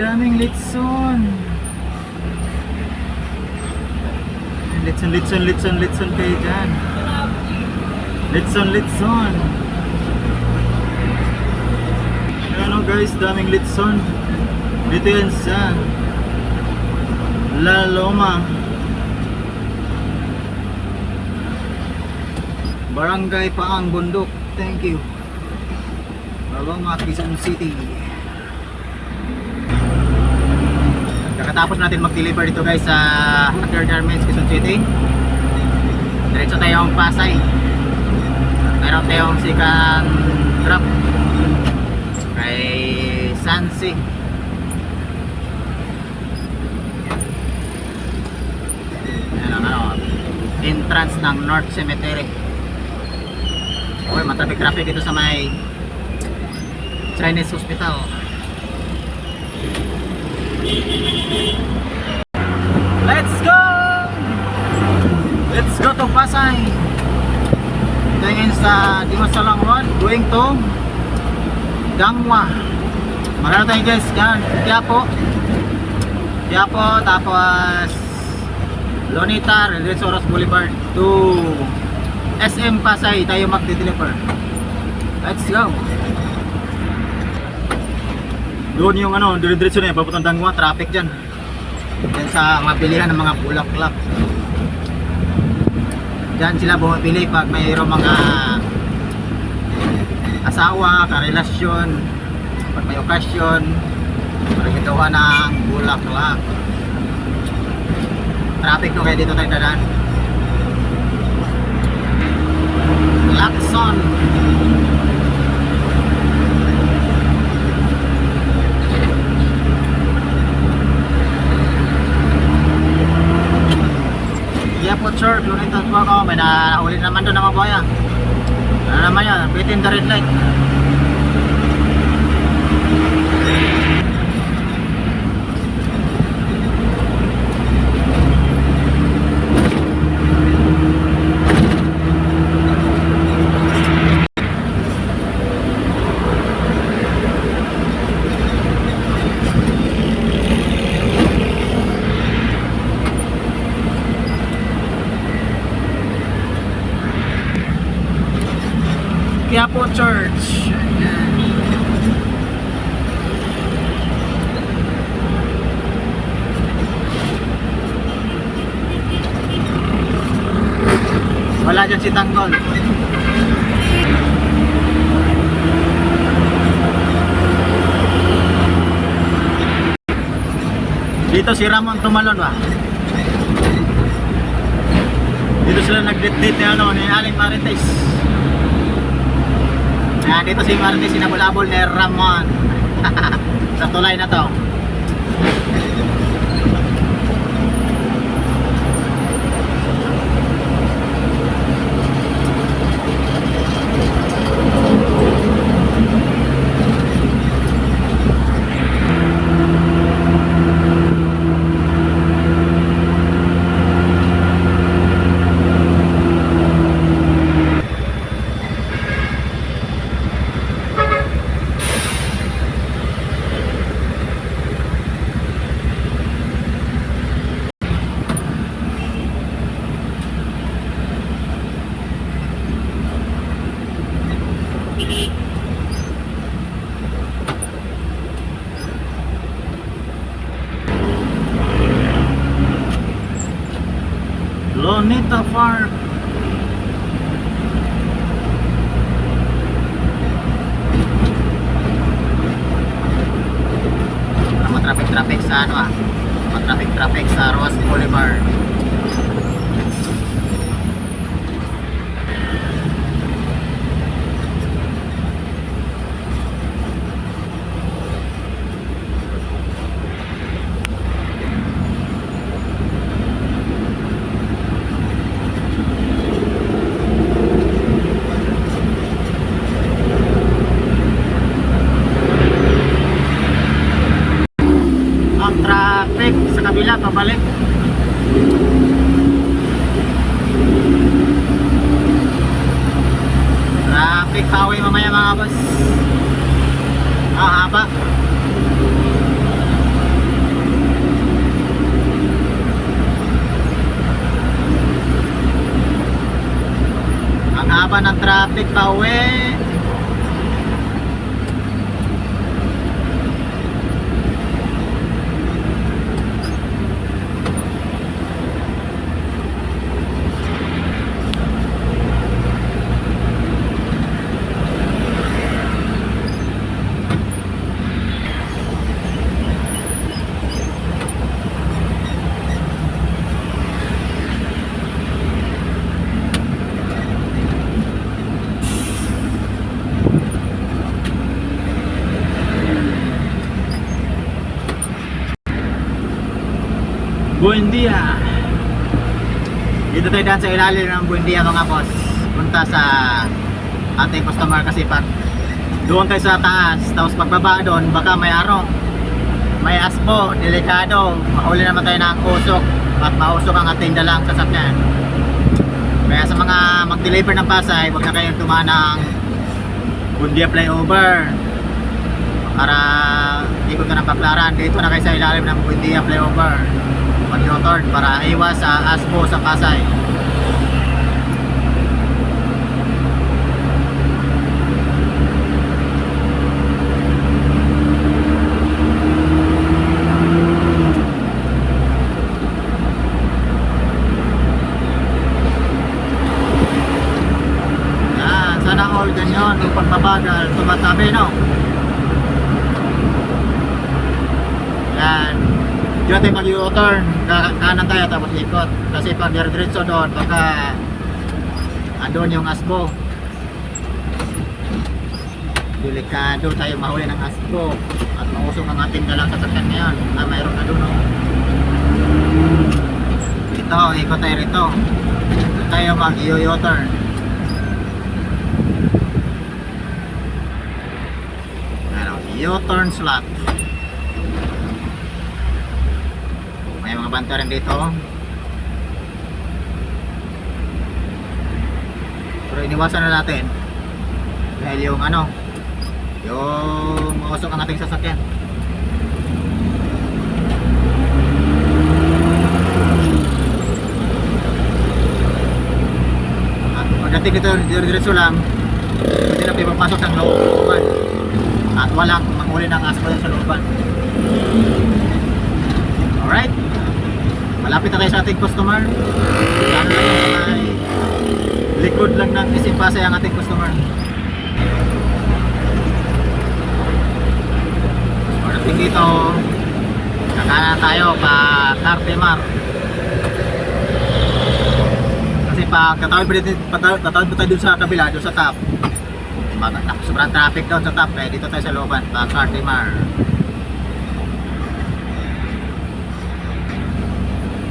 daming litson. Litson, litson, litson, litson kayo dyan. Litson, litson. Ano guys, daming litson. Dito yan sa La Loma. Barangay Paang Bundok. Thank you. La Loma, Quezon City. Kakatapos natin mag-deliver dito guys sa Hacker Garments, Quezon City. Diretso tayong Pasay. Meron tayong second drop kay Sansi. Ang ano, entrance ng North Cemetery. Okay, matraffic traffic dito sa may Chinese Hospital. Let's go! Let's go to Pasay. Tingin sa Dimasalang Road, going to Gangwa. Marami tayo guys, yan, Quiapo. Quiapo, tapos Lonita, Resoros Boulevard to SM Pasay tayo magdi-deliver. Let's go! Doon yung ano, dire-diretso na yan, papuntang Dangwa, traffic dyan. Yan sa mga bilihan ng mga bulaklak. Diyan sila bumipili pag mayroong mga asawa, karelasyon, pag may okasyon, para gagawa ng bulaklak. Traffic no kaya dito tayo dadaan. Lacson. Yeah po sir, Lunita po ako. May nahuli naman doon mga boya. Ano naman yan? Within the red light. Quiapo Church. Wala dyan si Tanggol. Dito si Ramon tumalon ba? Dito sila nag-date-date ni ano, ni Aling Marites. Ayan, dito si Martes, sinabulabol ni Ramon. Sa tulay na to. Lonita Farm. Ang traffic-traffic sa ano ah. Traffic-traffic sa Ross Boulevard. ang traffic sa kabila pabalik traffic highway mamaya mga boss ah haba naman ang traffic pa uwi. Dito tayo daan sa ilalim ng Buen dia mga boss. Punta sa ating customer kasi pag doon tayo sa taas, tapos pagbaba doon, baka may aro. May aspo, delikado. Mahuli naman tayo ng usok at mausok ang ating dalang sasakyan. Kaya sa mga mag-deliver ng Pasay, huwag na kayong tumaan ng Bundia flyover para ikot ka ng Baklaran. Dito na kayo sa ilalim ng Bundia flyover. Mag-U-turn para iwas sa aspo sa Pasay. Yan, sana all ganyan, yung pagbabagal, tumatabi, no? Yan. Diyan tayo mag-U-turn, Ka- kanan tayo tapos ikot. Kasi pag diretso doon, baka andun yung asbo. Delikado tayo mahuli ng asbo at mausong ang ating dalang sasakyan ngayon na mayroon na doon. oh. Ito, ikot tayo rito. Ito tayo mag-U-turn. Ano, U-turn slot. Banta rin dito. Pero iniwasan na natin. Dahil yung ano, yung mausok ang ating sasakyan. At pagdating dito, diretso lang, hindi na tayo papasok ng looban. At walang manghuli ng asphalt sa looban. Alright. Malapit na tayo sa ating customer. Sana ay likod lang ng isipasay ang ating customer. Pagdating dito, kakanan tayo pa Cartimar. Kasi pag tatawid pa dito, pa tayo dun sa kabila, dun sa top. Sobrang traffic doon sa top, kaya dito tayo sa looban, pa Cartimar.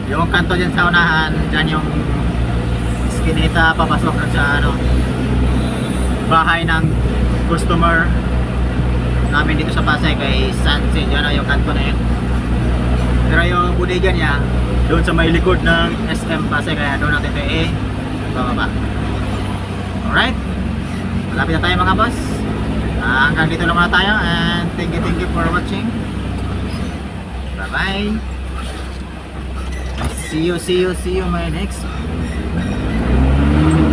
Yung kanto dyan sa unahan, dyan yung skinita papasok na sa ano bahay ng customer namin dito sa Pasay kay Sansi dyan na yung kanto na yun. Pero yung bodega niya doon sa may likod ng SM Pasay kaya doon natin tayo eh bababa. Alright. Malapit na tayo mga boss. Hanggang dito lang muna tayo and thank you thank you for watching. Bye bye See you, see you, see you my next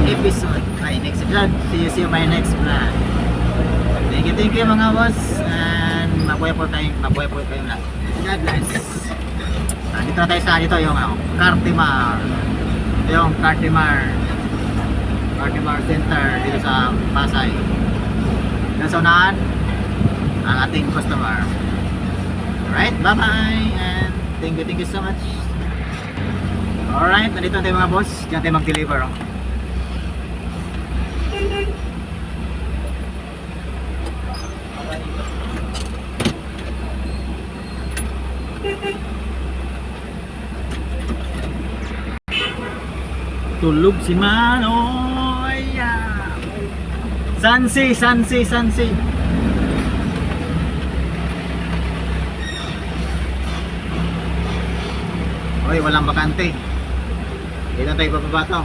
episode. My next vlog. See you, see you my next vlog. Thank you, thank you mga boss. And mabuhay po tayo, mabuhay po tayo lahat. God bless. Ah, dito na tayo sa dito yung ano, Cartimar. Yung Cartimar. Cartimar Center dito sa Pasay. Yan sa unahan, ang ating customer. Alright, bye-bye. And thank you, thank you so much. Alright, nandito na tayo mga boss. Diyan tayo mag-deliver. Oh. Tulog si Manoy. Sansi, Sansi, Sansi. Hoy, walang bakante. Dito tayo bababa to.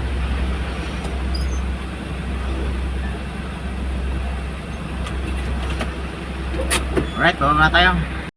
Alright, bababa tayo.